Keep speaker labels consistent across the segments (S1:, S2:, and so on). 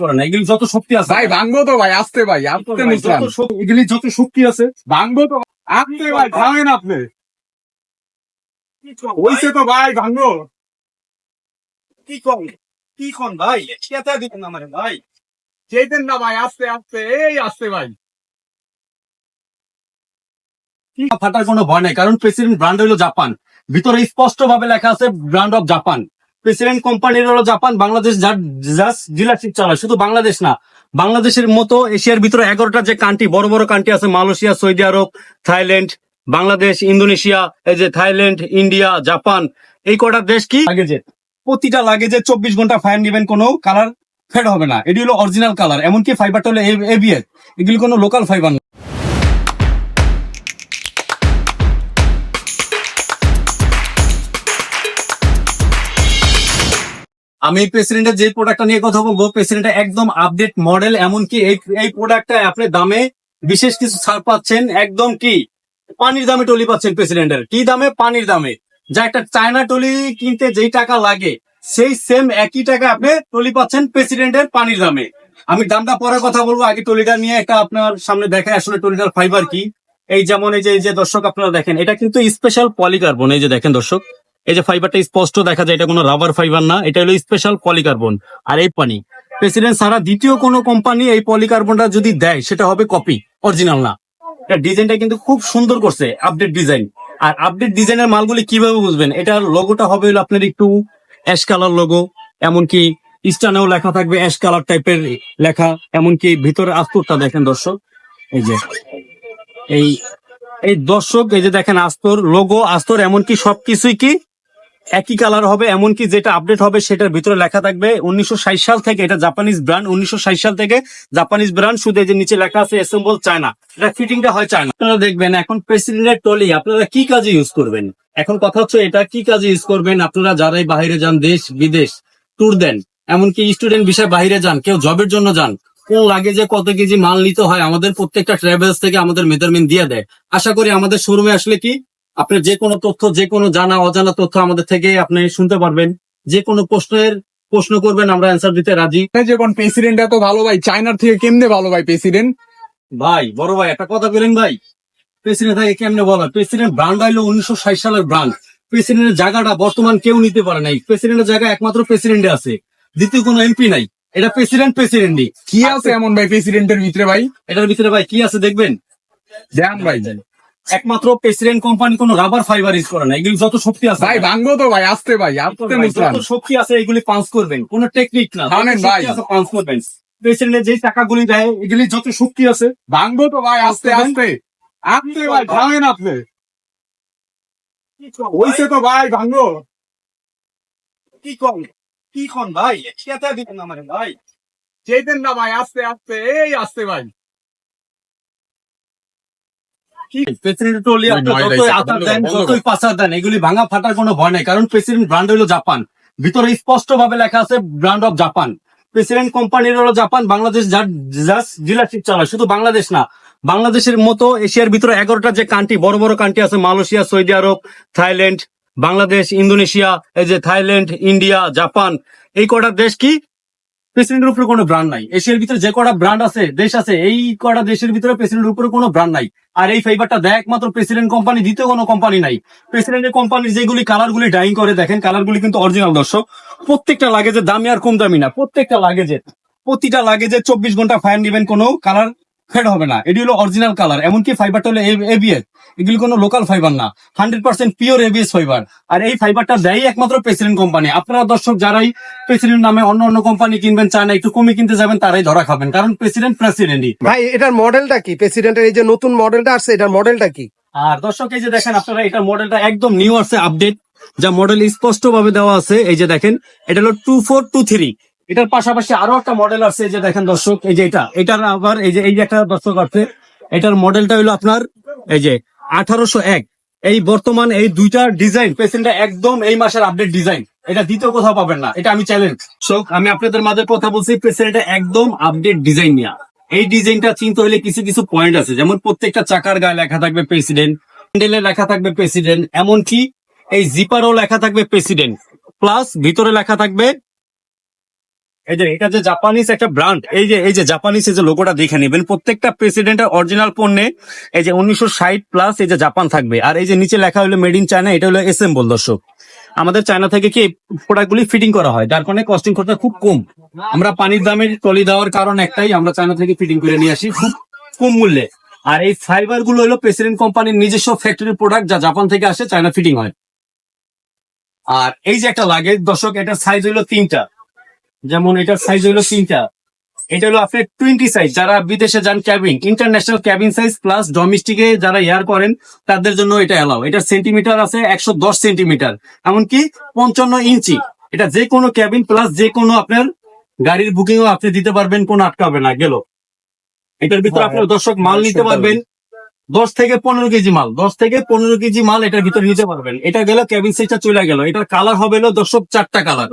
S1: করে না এগুলি যত শক্তি আছে।
S2: ভাই ভাঙবো তো ভাই আসতে ভাই আসতে মুসলাম
S1: এগুলি যত শক্তি আছে
S2: ভাঙবো তো আসতে ভাই ভাঙেন আপনি। হইছে তো ভাই ভাঙবো।
S1: কি কন কি কন ভাই? কেতা দিবেন আমার ভাই।
S2: যেতেন না ভাই আস্তে আস্তে এই আসতে ভাই।
S1: ফাটার কোনো ভয় নাই কারণ প্রেসিডেন্ট ব্র্যান্ড হলো জাপান। ভিতরে স্পষ্ট ভাবে লেখা আছে ব্র্যান্ড অফ জাপান প্রেসিডেন্ট কোম্পানির হলো জাপান বাংলাদেশ জাস্ট ডিলারশিপ চালায়। শুধু বাংলাদেশ না বাংলাদেশের মতো এশিয়ার ভিতরে এগারোটা যে কান্ট্রি বড় বড় কান্ট্রি আছে Malaysia Saudi Arab Thailand Bangladesh Indonesia এই যে থাইল্যান্ড ইন্ডিয়া জাপান এই কটা দেশ কি লাগেজে প্রতিটা লাগেজে চব্বিশ ঘণ্টা ফায়ার নিবেন কোনো কালার ফেড হবে না। এটি হলো অরিজিনাল কালার এমনকি ফাইবারটা হলো এবিএস এগুলি কোনো লোকাল ফাইবার না। আমি প্রেসিডেন্টের যে প্রোডাক্টটা নিয়ে কথা বলব প্রেসিডেন্টের একদম আপডেট মডেল এমনকি এই এই প্রোডাক্টটা আপনি দামে বিশেষ কিছু ছাড় পাচ্ছেন, একদম কি? পানির দামে টলি পাচ্ছেন প্রেসিডেন্টের কি দামে? পানির দামে। যা একটা চায়না টলি কিনতে যেই টাকা লাগে, সেই সেম একই টাকা আপনি টলি পাচ্ছেন প্রেসিডেন্টের পানির দামে। আমি দামটা পরে কথা বলব, আগে টলিটা নিয়ে একটা আপনার সামনে দেখায় আসলে টলিটার ফাইবার কি। এই যেমন এই যে দর্শক আপনারা দেখেন, এটা কিন্তু স্পেশাল পলিকার্বন এই যে দেখেন দর্শক। এই যে ফাইবারটা স্পষ্ট দেখা যায়, এটা কোনো রাবার ফাইবার না, এটা হলো স্পেশাল পলিকার্বন আর এই পানি প্রেসিডেন্ট ছাড়া দ্বিতীয় কোনো কোম্পানি এই পলিকার্বনটা যদি দেয়, সেটা হবে কপি অরিজিনাল না। এটা ডিজাইনটা কিন্তু খুব সুন্দর করছে আপডেট ডিজাইন আর আপডেট ডিজাইনের মালগুলি কীভাবে বুঝবেন? এটার লোগোটা হবে হলো আপনার একটু অ্যাশ কালার লোগো এমনকি স্টানেও লেখা থাকবে অ্যাশ কালার টাইপের লেখা, এমনকি ভিতরে আস্তরটা দেখেন দর্শক, এই যে, এই এই দর্শক, এই যে দেখেন আস্তর লোগো আস্তর, এমনকি সবকিছুই কি? একই কালার হবে, এমনকি যেটা আপডেট হবে সেটার ভিতরে লেখা থাকবে উনিশশো সাল থেকে, এটা জাপানিজ ব্র্যান্ড উনিশশো সাল থেকে জাপানিজ ব্র্যান্ড শুধু যে নিচে লেখা আছে অ্যাসেম্বল চায়না এটা ফিটিংটা হয় চায়না আপনারা দেখবেন, এখন প্রেসিডেন্টের টলি আপনারা কি কাজে ইউজ করবেন? এখন কথা হচ্ছে, এটা কি কাজে ইউজ করবেন? আপনারা যারাই বাইরে যান, দেশ, বিদেশ ট্যুর দেন, এমনকি স্টুডেন্ট বিষয়ে বাইরে যান, কেউ জবের জন্য যান কোন লাগে যে কত কেজি মাল নিতে হয়, আমাদের প্রত্যেকটা ট্রাভেলস থেকে আমাদের মেজারমেন্ট দিয়ে দেয়। আশা করি আমাদের শোরুমে আসলে কি? আপনি যে কোনো তথ্য যে কোনো জানা অজানা তথ্য আমাদের থেকে আপনি শুনতে পারবেন। যে কোনো প্রশ্নের প্রশ্ন করবেন আমরা অ্যান্সার দিতে রাজি।
S2: এই যে কোন প্রেসিডেন্ট এত ভালো ভাই চায়নার থেকে কেমনে ভালো ভাই প্রেসিডেন্ট
S1: ভাই বড় ভাই একটা কথা বলেন ভাই। প্রেসিডেন্ট থাকে কেমনে বলা প্রেসিডেন্ট ব্রান্ড হইল উনিশশো ষাট সালের ব্রান্ড প্রেসিডেন্টের জায়গাটা বর্তমান কেউ নিতে পারে নাই। প্রেসিডেন্টের জায়গা একমাত্র প্রেসিডেন্টে আছে। দ্বিতীয় কোনো এমপি নাই। এটা প্রেসিডেন্ট প্রেসিডেন্টই
S2: কি আছে এমন ভাই প্রেসিডেন্টের ভিতরে ভাই?
S1: এটার ভিতরে ভাই কি আছে দেখবেন?
S2: দেন ভাই।
S1: একমাত্র প্রেসিডেন্ট কোম্পানি কোনো রাবার ফাইবার ইউজ করে না এগুলি যত শক্তি আছে।
S2: ভাই ভাঙবো তো ভাই আসতে ভাই আসতে মুসলাম।
S1: যত শক্তি আছে এগুলি পাঞ্চ করবেন কোন টেকনিক না
S2: ভাই।
S1: আছে পাঞ্চ করবেন। প্রেসিডেন্টের যে টাকাগুলি দেয় এগুলি যত শক্তি আছে।
S2: ভাঙবো তো ভাই আস্তে আস্তে। আসতে ভাই ভাঙেন আপনি। হইছে তো ভাই ভাঙবো।
S1: কি কন কি কন ভাই? দিবেন আমার ভাই।
S2: যেতেন না ভাই আস্তে আস্তে এই আসতে ভাই।
S1: প্রেসিডেন্ট টলি যতই আচার দেন যতই পাচার দেন এগুলি ভাঙা ফাটার কোনো ভয় নাই কারণ প্রেসিডেন্ট ব্র্যান্ড জাপান। ভিতরে স্পষ্ট ভাবে লেখা আছে ব্র্যান্ড অফ জাপান প্রেসিডেন্ট কোম্পানির হলো জাপান বাংলাদেশ জাস্ট ডিলারশিপ চালায় শুধু বাংলাদেশ না বাংলাদেশের মতো এশিয়ার ভিতরে এগারোটা যে কান্ট্রি বড় বড় কান্ট্রি আছে মালয়েশিয়া সৌদি আরব থাইল্যান্ড বাংলাদেশ ইন্দোনেশিয়া এই যে থাইল্যান্ড ইন্ডিয়া জাপান এই কটা দেশ কি প্রেসিডেন্টের উপরে কোনো ব্র্যান্ড নাই। এশিয়ার ভিতরে যে কটা ব্র্যান্ড আছে, দেশ আছে, এই কটা দেশের ভিতরে প্রেসিডেন্টের উপরে কোনো ব্র্যান্ড নাই। আর এই ফাইবারটা দেয় একমাত্র প্রেসিডেন্ট কোম্পানি দ্বিতীয় কোনো কোম্পানি নাই। প্রেসিডেন্টের কোম্পানি যেগুলি কালারগুলি ডাইং করে, দেখেন কালারগুলি কিন্তু অরিজিনাল দর্শক। প্রত্যেকটা লাগেজের দামি আর কম দামি না। প্রত্যেকটা লাগেজের প্রতিটা লাগেজে চব্বিশ ঘণ্টা ফায়ার নেবেন কোনো কালার ফেড হবে না। এটি হলো অরিজিনাল কালার এমনকি ফাইবারটা হলো এবিএস এগুলি কোনো লোকাল ফাইবার না। Hundred percent pure ABS fibre আর এই ফাইবারটা দেয় একমাত্র প্রেসিডেন্ট কোম্পানি আপনারা দর্শক যারাই প্রেসিডেন্ট নামে অন্য অন্য কোম্পানি কিনবেন চান না একটু কমে কিনতে যাবেন তারাই ধরা খাবেন। কারণ প্রেসিডেন্ট প্রেসিডেন্টই
S3: ভাই এটার মডেলটা কি? প্রেসিডেন্টের এই যে নতুন মডেলটা আসছে এটার মডেলটা কি?
S1: আর দর্শক এই যে দেখেন আপনারা এটা মডেলটা একদম নিউ আসছে আপডেট যা মডেল স্পষ্ট ভাবে দেওয়া আছে এই যে দেখেন এটা হলো টু ফোর টু থ্রি এটার পাশাপাশি আরও একটা মডেল আছে যে দেখেন দর্শক, এই যে এটা। এটার আবার এই যে এই যে একটা দর্শক আছে, এটার মডেলটা হলো আপনার, এই যে আঠারোশো এক। এই বর্তমান এই দুইটা ডিজাইন পেশেন্টটা একদম এই মাসের আপডেট ডিজাইন এটা দ্বিতীয় কোথাও পাবেন না, এটা আমি চ্যালেঞ্জ শোক আমি আপনাদের মাঝে কথা বলছি প্রেসিডেন্টটা একদম আপডেট ডিজাইন নিয়ে। এই ডিজাইনটা চিন্তা হলে কিছু কিছু পয়েন্ট আছে, যেমন প্রত্যেকটা চাকার গায়ে লেখা থাকবে প্রেসিডেন্ট হ্যান্ডেলে লেখা থাকবে প্রেসিডেন্ট এমনকি এই জিপারও লেখা থাকবে প্রেসিডেন্ট প্লাস ভিতরে লেখা থাকবে এই যে এটা যে জাপানিজ একটা ব্র্যান্ড এই যে এই যে জাপানিজ এই যে লোগোটা দেখে নেবেন, প্রত্যেকটা প্রেসিডেন্টের অরিজিনাল পণ্যে এই যে উনিশশো ষাট প্লাস এই যে জাপান থাকবে। আর এই যে নিচে লেখা হলো মেড ইন চায়না এটা হলো এসেম্বল দর্শক। আমাদের চায়না থেকে কি প্রোডাক্টগুলি ফিটিং করা হয়? যার কারণে কস্টিং খরচা খুব কম। আমরা পানির দামের টলি দেওয়ার কারণ একটাই, আমরা চায়না থেকে ফিটিং করে নিয়ে আসি খুব কম মূল্যে। আর এই ফাইবারগুলো হলো প্রেসিডেন্ট কোম্পানির নিজস্ব ফ্যাক্টরি প্রোডাক্ট যা জাপান থেকে আসে চায়না ফিটিং হয়। আর এই যে একটা লাগে দর্শক, এটার সাইজ হলো তিনটা। যেমন এটার সাইজ হলো তিনটা। এটা হলো আপনার টোয়েন্টি সাইজ যারা বিদেশে যান cabin international cabin size plus ডোমেস্টিকে যারা এয়ার করেন তাদের জন্য এটা এলাও এটার সেন্টিমিটার আছে একশো দশ সেন্টিমিটার এমনকি পঞ্চান্ন ইঞ্চি। এটা যে কোনো ক্যাবিন প্লাস যে কোনো আপনার গাড়ির বুকিংও আপনি দিতে পারবেন কোনো আটকাবে না গেল। এটার ভিতরে আপনার দর্শক মাল নিতে পারবেন। দশ থেকে পনেরো কেজি মাল, দশ থেকে পনেরো কেজি মাল এটার ভিতরে নিতে পারবেন। এটা গেল ক্যাবিন সাইজটা চলে গেল। এটার কালার হবে দর্শক চারটা কালার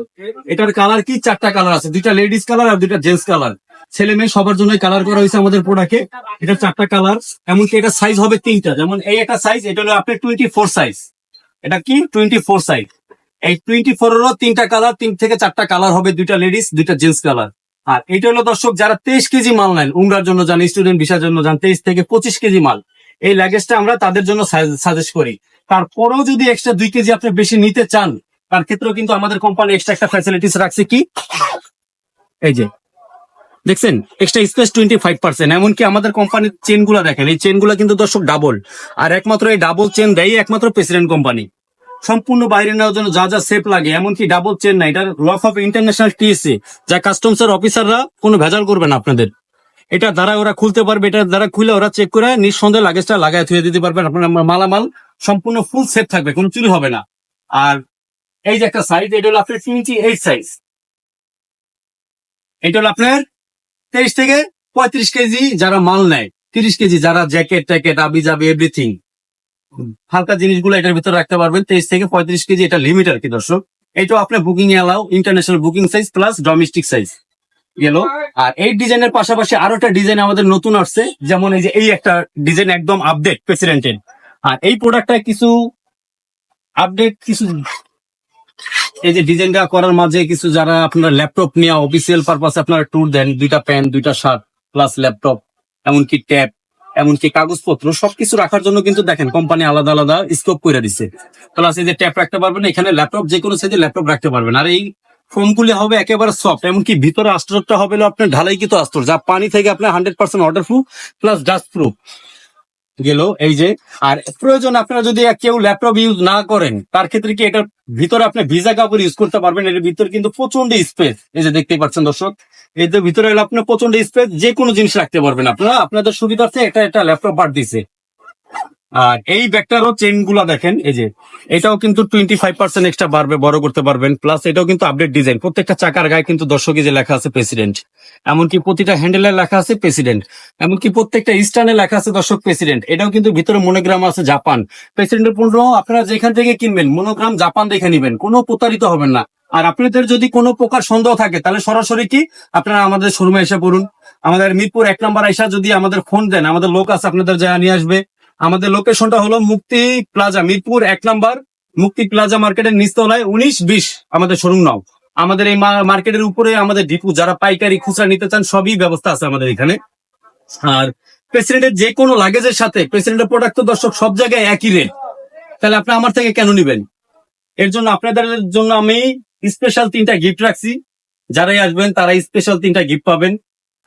S1: এটার কালার কি? চারটা কালার আছে। দুইটা লেডিস কালার আর দুইটা জেন্টস কালার ছেলে মেয়ে সবার জন্য কালার করা হয়েছে আমাদের প্রোডাক্টে এটা চারটা কালার এমনকি এটা সাইজ হবে তিনটা। যেমন এই একটা সাইজ এটা হলো আপনার টোয়েন্টি ফোর সাইজ এটা কি? টোয়েন্টি ফোর সাইজ এই টোয়েন্টি ফোর এরও তিনটা কালার তিন থেকে চারটা কালার হবে দুইটা লেডিস দুইটা জেন্টস কালার আর এটা হলো দর্শক, যারা তেইশ কেজি মাল নেন, উমরার জন্য যান স্টুডেন্ট ভিসার জন্য যান, তেইশ থেকে পঁচিশ কেজি মাল। এই লাগেজটা আমরা তাদের জন্য সাজেস্ট করি। তারপরেও যদি এক্সট্রা দুই কেজি আপনি বেশি নিতে চান, তার ক্ষেত্রেও কিন্তু আমাদের কোম্পানি এক্সট্রা একটা ফ্যাসিলিটিস রাখছে কি? এই যে, দেখছেন? Extra space twenty five percent এমনকি আমাদের কোম্পানির চেনগুলা দেখেন, এই চেনগুলা কিন্তু দর্শক ডাবল আর একমাত্র এই ডাবল চেন দেয় একমাত্র প্রেসিডেন্ট কোম্পানি সম্পূর্ণ বাইরে নেওয়ার জন্য যা যা সেফ লাগে, এমনকি ডাবল চেন না এটা লফ অফ ইন্টারন্যাশনাল টিএসসি যা কাস্টমস এর অফিসাররা কোনো ভেজাল করবে না আপনাদের। এটা দ্বারা ওরা খুলতে পারবে, এটা দ্বারা খুলে ওরা চেক করে নিঃসন্দেহে লাগেজটা লাগায় থুয়ে দিতে পারবেন আপনার মালামাল সম্পূর্ণ ফুল সেট থাকবে, কোনো চুরি হবে না। আর এই যে একটা সাইজ এটা হলো আপনার তিনটি এইট সাইজ এটা হলো আপনার তেইশ থেকে পঁয়ত্রিশ কেজি যারা মাল নেয়, তিরিশ কেজি যারা জ্যাকেট ট্যাকেট আবি যাবে এভরিথিং হালকা জিনিসগুলো এটার ভিতরে রাখতে পারবেন, তেইশ থেকে পঁয়ত্রিশ কেজি, এটা লিমিট আর কি দর্শক? এটাও আপনার বুকিং এ allow international booking size plus domestic size গেল। আর এই ডিজাইনের পাশাপাশি আরও একটা ডিজাইন আমাদের নতুন আসছে, যেমন এই যে এই একটা ডিজাইন একদম আপডেট প্রেসিডেন্টের আর এই প্রোডাক্টটা কিছু আপডেট কিছু এই যে ডিজাইনটা করার মাঝে কিছু যারা আপনার ল্যাপটপ নিয়ে অফিসিয়াল পারপাস আপনারা ট্যুর দেন, দুইটা প্যান দুইটা শার্ট প্লাস ল্যাপটপ এমনকি ট্যাব এমনকি কাগজপত্র, সবকিছু রাখার জন্য কিন্তু দেখেন কোম্পানি আলাদা আলাদা স্কোপ করে দিচ্ছে প্লাস এই যে ট্যাব রাখতে পারবেন এখানে ল্যাপটপ যে কোনো সাইজে ল্যাপটপ রাখতে পারবেন। আর এই ফোমগুলি হবে একেবারে সফট এমনকি ভিতরে আস্তরটা হবে আপনার ঢালাইকৃত আস্তর যা পানি থেকে আপনার hundred percent water proof plus dust proof গেল, এই যে। আর প্রয়োজন আপনারা যদি কেউ ল্যাপটপ ইউজ না করেন, তার ক্ষেত্রে কি এটার ভিতরে আপনি ভিজা কাপড় ইউজ করতে পারবেন, এর ভিতরে কিন্তু প্রচণ্ড স্পেস এই যে দেখতে পাচ্ছেন দর্শক এই যে ভিতরে হলো আপনার প্রচণ্ড স্পেস যে কোনো জিনিস রাখতে পারবেন আপনারা। আপনাদের সুবিধার্থে এটা একটা ল্যাপটপ বার দিছে আর এই ব্যাগটারও চেনগুলা দেখেন, এই যে, এটাও কিন্তু টোয়েন্টি ফাইভ পার্সেন্ট এক্সট্রা বাড়বে, বড় করতে পারবেন প্লাস এটাও কিন্তু আপডেট ডিজাইন প্রত্যেকটা চাকার গায়ে কিন্তু দর্শকে যে লেখা আছে প্রেসিডেন্ট এমনকি প্রতিটা হ্যান্ডেলে লেখা আছে প্রেসিডেন্ট এমনকি প্রত্যেকটা স্টানে লেখা আছে দর্শক প্রেসিডেন্ট এটাও কিন্তু ভিতরে মনোগ্রাম আছে জাপান প্রেসিডেন্টের পণ্য আপনারা যেখান থেকে কিনবেন মনোগ্রাম জাপান দেখে নিবেন, কোনো প্রতারিত হবেন না। আর আপনাদের যদি কোনো প্রকার সন্দেহ থাকে, তাহলে সরাসরি কি, আপনারা আমাদের শোরুমে এসে পড়ুন, আমাদের মিরপুর এক নম্বর আইসা যদি আমাদের ফোন দেন, আমাদের লোক আছে আপনাদের যা নিয়ে আসবে আমাদের লোকেশনটা হলো মুক্তি প্লাজা, মিরপুর এক নাম্বার। মুক্তি প্লাজা মার্কেটের নিচতলায় উনিশ বিশ আমাদের শোরুম নাও। আমাদের এই মার্কেটের উপরে আমাদের ডিপু, যারা পাইকারি খুচরা নিতে চান, সবই ব্যবস্থা আছে আমাদের এখানে। আর প্রেসিডেন্টের যে কোনো লাগেজের সাথে, প্রেসিডেন্টের প্রোডাক্ট তো দর্শক সব জায়গায় একই রেট তাহলে আপনি আমার থেকে কেন নিবেন? এর জন্য আপনাদের জন্য আমি স্পেশাল তিনটা গিফট রাখছি। যারাই আসবেন তারা স্পেশাল তিনটা গিফট পাবেন।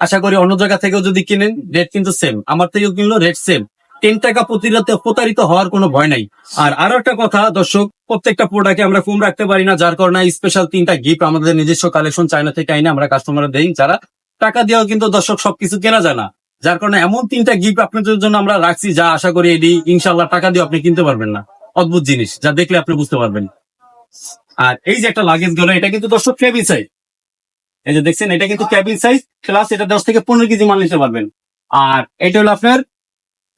S1: আশা করি অন্য জায়গা থেকেও যদি কিনেন রেট কিন্তু সেম আমার থেকেও কিনলো রেট সেম টেন টাকা প্রতিরাতে প্রতারিত হওয়ার কোনো ভয় নাই। আর আরও একটা কথা, দর্শক, প্রত্যেকটা প্রোডাক্টে আমরা কম রাখতে পারি না, যার কারণে স্পেশাল তিনটা গিফট আমাদের নিজস্ব কালেকশন চায়না থেকে আইনে আমরা কাস্টমার দেই, যারা টাকা দিয়েও কিন্তু দর্শক সবকিছু কেনা যায় না যার কারণে এমন তিনটা গিফট আপনাদের জন্য আমরা রাখছি, যা আশা করি এটি ইনশাল্লাহ টাকা দিয়ে আপনি কিনতে পারবেন না। অদ্ভুত জিনিস, যা দেখলে আপনি বুঝতে পারবেন। আর এই যে একটা লাগেজ গেল, এটা কিন্তু দর্শক কেবিন সাইজ এই যে দেখছেন, এটা কিন্তু কেবিন সাইজ প্লাস এটা দশ থেকে পনেরো কেজি মাল নিতে পারবেন। আর এটা হলো আপনার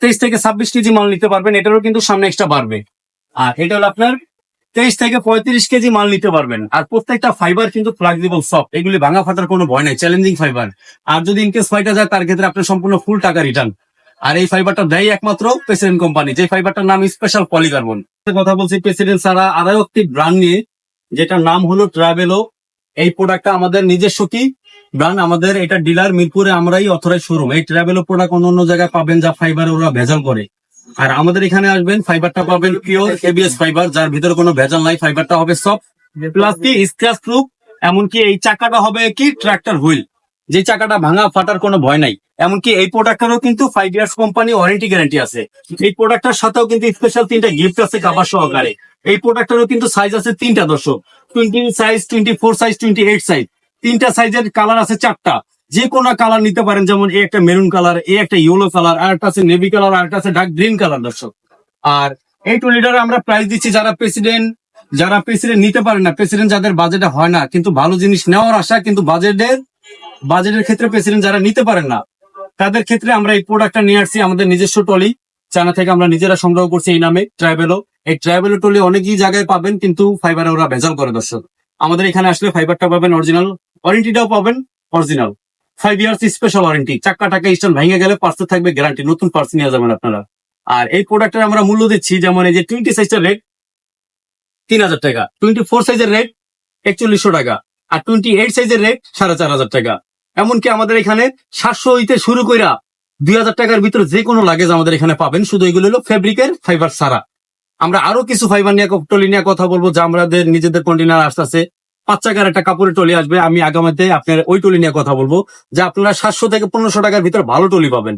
S1: তেইশ থেকে ছাব্বিশ কেজি মাল নিতে পারবেন, এটারও কিন্তু সামনে এক্সট্রা বাড়বে। আর এটা হলো আপনার তেইশ থেকে পঁয়ত্রিশ কেজি মাল নিতে পারবেন। আর প্রত্যেকটা ফাইবার কিন্তু ফ্লাক্সিবল সফট এগুলি ভাঙা ফাটার কোনো ভয় নাই চ্যালেঞ্জিং ফাইবার আর যদি ইনকেস ফাইটা যায়, তার ক্ষেত্রে আপনার সম্পূর্ণ ফুল টাকা রিটার্ন আর এই ফাইবারটা দেয় একমাত্র প্রেসিডেন্ট কোম্পানি যে ফাইবারটার নাম স্পেশাল পলিকার্বন কথা বলছি প্রেসিডেন্ট ছাড়া আরও একটি ব্র্যান্ড নিয়ে, যেটার নাম হলো ট্রাভেলো এই প্রোডাক্টটা আমাদের নিজস্ব কি? ব্রান্ড আমাদের, এটা ডিলার মিরপুরে আমরাই অথরাইজ শোরুম এই ট্রাভেল প্রোডাক্ট অন্য অন্য জায়গায় পাবেন যা ফাইবার ওরা ভেজাল করে। আর আমাদের এখানে আসবেন ফাইবারটা পাবেন পিওর এবিএস ফাইবার যার ভিতরে কোনো ভেজাল নাই ফাইবারটা হবে সব প্লাস কি স্ক্র্যাচ প্রুফ এমনকি এই চাকাটা হবে কি ট্রাক্টর হুইল যে চাকাটা ভাঙা, ফাটার কোনো ভয় নাই। এমনকি এই প্রোডাক্টেরও কিন্তু five years company warranty guarantee আছে। এই প্রোডাক্টটার সাথেও কিন্তু স্পেশাল তিনটা গিফট আছে কাবার সহকারে। এই প্রোডাক্টেরও কিন্তু সাইজ আছে তিনটা দর্শক। Twenty size twenty four size twenty eight size তিনটা সাইজের কালার আছে চারটা। যে কোনো কালার নিতে পারেন, যেমন এই একটা মেরুন কালার, এই একটা ইয়েলো কালার, আর একটা আছে নেভি কালার, আর একটা আছে ডার্ক গ্রিন কালার, দর্শক। আর এই টুলিটার আমরা প্রাইস দিচ্ছি যারা প্রেসিডেন্ট যারা প্রেসিডেন্ট নিতে পারেন না প্রেসিডেন্ট যাদের বাজেটে হয় না, কিন্তু ভালো জিনিস নেওয়ার আশা, কিন্তু বাজেটের বাজেটের ক্ষেত্রে প্রেসিডেন্ট যারা নিতে পারেন না, তাদের ক্ষেত্রে আমরা এই প্রোডাক্টটা নিয়ে আসছি আমাদের নিজস্ব টলি চায়না থেকে আমরা নিজেরা সংগ্রহ করছি এই নামে ট্রাভেলো এই ট্রাভেলো টলি অনেকই জায়গায় পাবেন, কিন্তু ফাইবারে ওরা ভেজাল করে, দর্শক। আমাদের এখানে আসলে ফাইবারটা পাবেন অরিজিনাল ওয়ারেন্টিটাও পাবেন original five years special warranty চাক্কা টাকা স্টোন ভেঙে গেলে পার্সে থাকবে গ্যারান্টি নতুন পার্স নিয়ে যাবেন আপনারা। আর এই প্রোডাক্টের আমরা মূল্য দিচ্ছি, যেমন এই যে টোয়েন্টি সাইজের রেট তিন হাজার টাকা। টোয়েন্টি ফোর সাইজের রেট একচল্লিশশো টাকা। আর টোয়েন্টি এইট সাইজের রেট সাড়ে চার হাজার টাকা। এমনকি আমাদের এখানে সাতশো হইতে শুরু কইরা দুই হাজার টাকার ভিতরে যে কোনো লাগেজ আমাদের এখানে পাবেন। শুধু এগুলো হলো ফেব্রিকের ফাইবার ছাড়া। আমরা আরও কিছু ফাইবার নিয়ে টলি নিয়ে কথা বলব, যা আমাদের নিজেদের কন্টেনার আসতেছে। পাঁচ টাকার একটা কাপড়ের টলি আসবে, আমি আগামীতে আপনার ওই টলি নিয়ে কথা বলব, যে আপনারা সাতশো থেকে পনেরোশো টাকার ভিতরে ভালো টলি পাবেন।